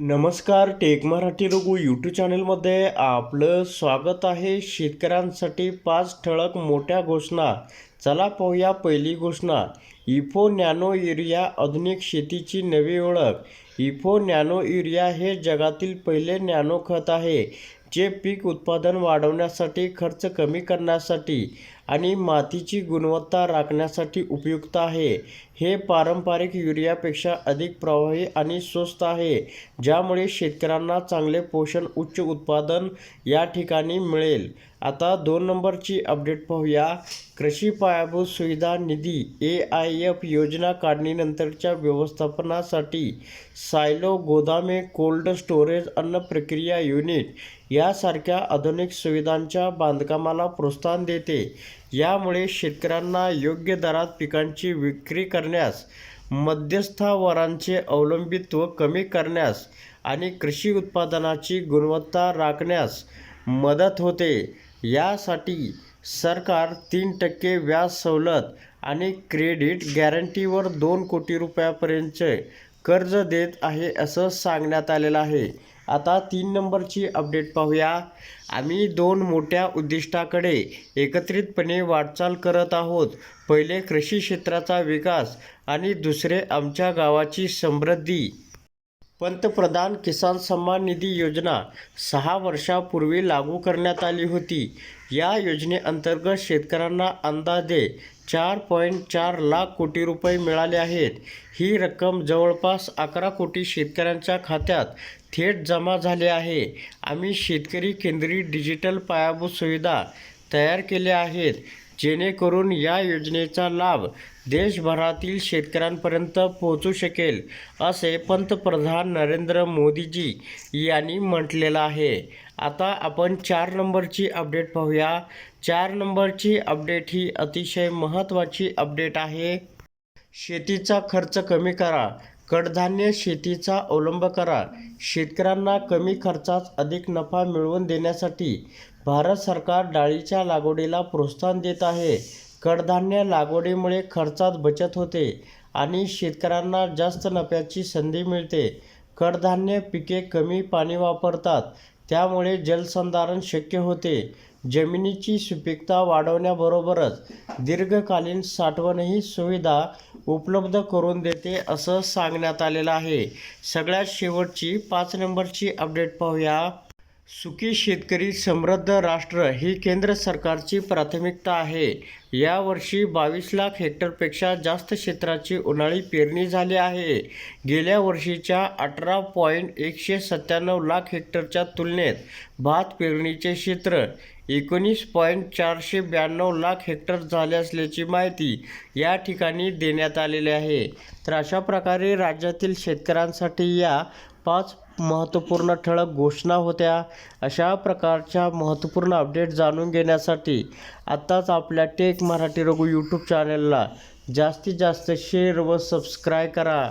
नमस्कार take Marathi Raghu YouTube चॅनलमध्ये आपलं स्वागत आहे. शेतकऱ्यांसाठी पाच ठळक मोठ्या घोषणा. चला पाहूया पहिली घोषणा. इफो नॅनो युरिया आधुनिक शेतीची नवी ओळख. इफो नॅनो युरिया हे जगातील पहिले नॅनो खत आहे जे पीक उत्पादन वाढवण्यासाठी खर्च कमी करण्यासाठी आणि मातीची गुणवत्ता राखण्यासाठी उपयुक्त आहे. हे पारंपरिक युरियापेक्षा अधिक प्रभावी आणि स्वस्त आहे ज्यामुळे शेतकऱ्यांना चांगले पोषण उच्च उत्पादन या ठिकाणी मिळेल. आता दोन नंबरची अपडेट पाहूया. कृषी पायाभूत सुविधा निधी ए आय एफ योजना काढणीनंतरच्या व्यवस्थापनासाठी सायलो गोदामे कोल्ड स्टोरेज अन्न प्रक्रिया युनिट यासारख्या आधुनिक सुविधांच्या बांधकामाला प्रोत्साहन देते. यामुळे शेतकऱ्यांना योग्य दरात पिकांची विक्री करण्यास मध्यस्थावरांचे अवलंबित्व कमी करण्यास आणि कृषी उत्पादनाची गुणवत्ता राखण्यास मदत होते. यासाठी सरकार तीन टक्के व्याज सवलत आणि क्रेडिट गॅरंटीवर दोन कोटी रुपयापर्यंतचे कर्ज देत आहे असं सांगण्यात आलेलं आहे. आता तीन नंबरची अपडेट पाहूया. आम्ही दोन मोठ्या उद्दिष्टाकडे एकत्रितपणे वाटचाल करत आहोत. पहिले कृषी क्षेत्राचा विकास आणि दुसरे आमच्या गावाची समृद्धी. पंतप्रधान किसान सन्मान निधी योजना सहा वर्षापूर्वी लागू करण्यात आली होती. या योजनेअंतर्गत शेतकऱ्यांना अंदाजे चार पॉईंट चार लाख कोटी रुपये मिळाले आहेत. ही रक्कम जवळपास अकरा कोटी शेतकऱ्यांच्या खात्यात थेट जमा झाली आहे. आम्ही शेतकरी केंद्रित डिजिटल पायाभूत सुविधा तयार केल्या आहेत. जेणेकरून या योजनेचा लाभ देशभरातील शेतकऱ्यांपर्यंत पोहोचू शकेल असे पंतप्रधान नरेंद्र मोदीजी यांनी म्हटलेलं आहे. आता आपण चार नंबरची अपडेट पाहूया. चार नंबरची अपडेट ही अतिशय महत्त्वाची अपडेट आहे. शेतीचा खर्च कमी करा कडधान्य शेतीचा अवलंब करा. शेतकऱ्यांना कमी खर्चात अधिक नफा मिळवून देण्यासाठी भारत सरकार डाळीच्या लागवडीला प्रोत्साहन देत आहे. कडधान्य लागवडीमुळे खर्चात बचत होते आणि शेतकऱ्यांना जास्त नफ्याची संधी मिळते. कडधान्य पिके कमी पाणी वापरतात त्यामुळे जलसंधारण शक्य होते. जमिनीची सुपीकता वाढवण्याबरोबरच दीर्घकालीन साठवणही सुविधा उपलब्ध करून देते असं सांगण्यात आलेलं आहे. सगळ्यात शेवटची पाच नंबरची अपडेट पाहूया. सुखी शेतकरी समृद्ध राष्ट्र ही केंद्र सरकारची प्राथमिकता आहे. यावर्षी बावीस लाख हेक्टरपेक्षा जास्त क्षेत्राची उन्हाळी पेरणी झाली आहे. गेल्या वर्षीच्या अठरा पॉईंट एकशे सत्त्याण्णव लाख हेक्टरच्या तुलनेत भात पेरणीचे क्षेत्र एकोणीस पॉईंट चारशे ब्याण्णव लाख हेक्टर झाले असल्याची माहिती या ठिकाणी देण्यात आलेली आहे. तर अशा प्रकारे राज्यातील शेतकऱ्यांसाठी या पाच महत्त्वपूर्ण ठळक घोषणा होत्या. अशा प्रकारच्या महत्त्वपूर्ण अपडेट जाणून घेण्यासाठी आत्ताच आपल्या टेक मराठी रघु यूट्यूब चॅनलला जास्तीत जास्त शेअर व सबस्क्राईब करा.